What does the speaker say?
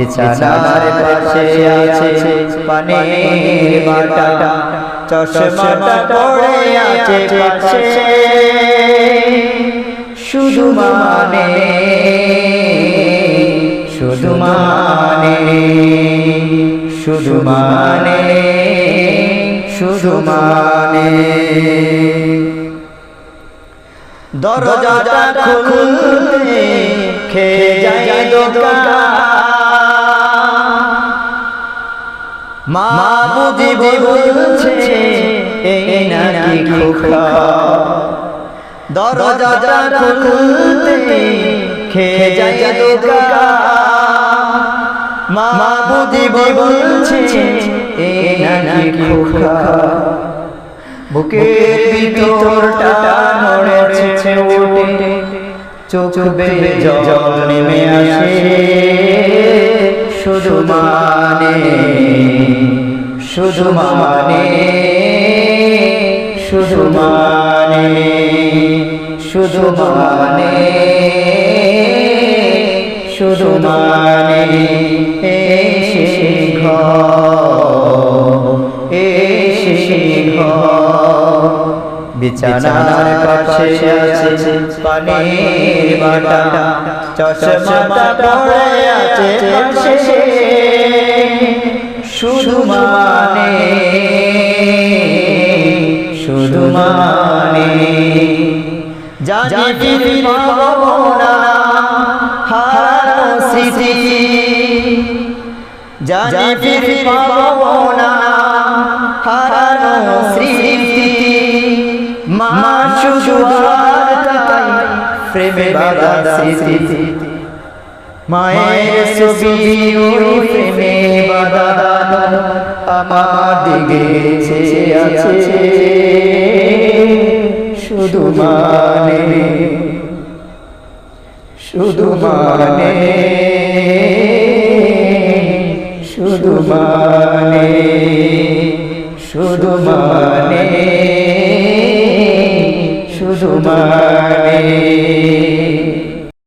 বিছানার পাশে আছে পানির বাটা। চশমাটা পড়ে আছে পাশে। শুধু মানে। শুধু মানে। শুধু মানে। শুধু মানে। দরজাটা খুলতে খেয়ে যায় দোকান। মা বুঝি বলছে, এই নাকি খোকা। দরজাটা খুলতে খেয়ে যায় দোকান মা বুঝি বলছে, এই নাকি খোকা। বুকের ভিতরটা নড়েছে, ওঠে। চোখ বেয়ে জল নেমে আসে। শুধু মানে শুধু মানে শুধু মানে শুধু মানে শুধু মানে এসে ঘর এসে ঘর। বিছানার আছে পানির বাটা পড়ে আছে শুধু মানে শুধু মানে জানি ফিরে পাবো না হারানো স্মৃতি। জানি ফিরে পাবো না হারানো স্মৃতি। মা শুধু প্রেমে বাধা স্মৃতি। মায়ের ছবি প্রেমে বাধা আমার দিকে আছে। শুধু মানে শুধু মানে শুধু মানে শুধু মানে শুধু মানে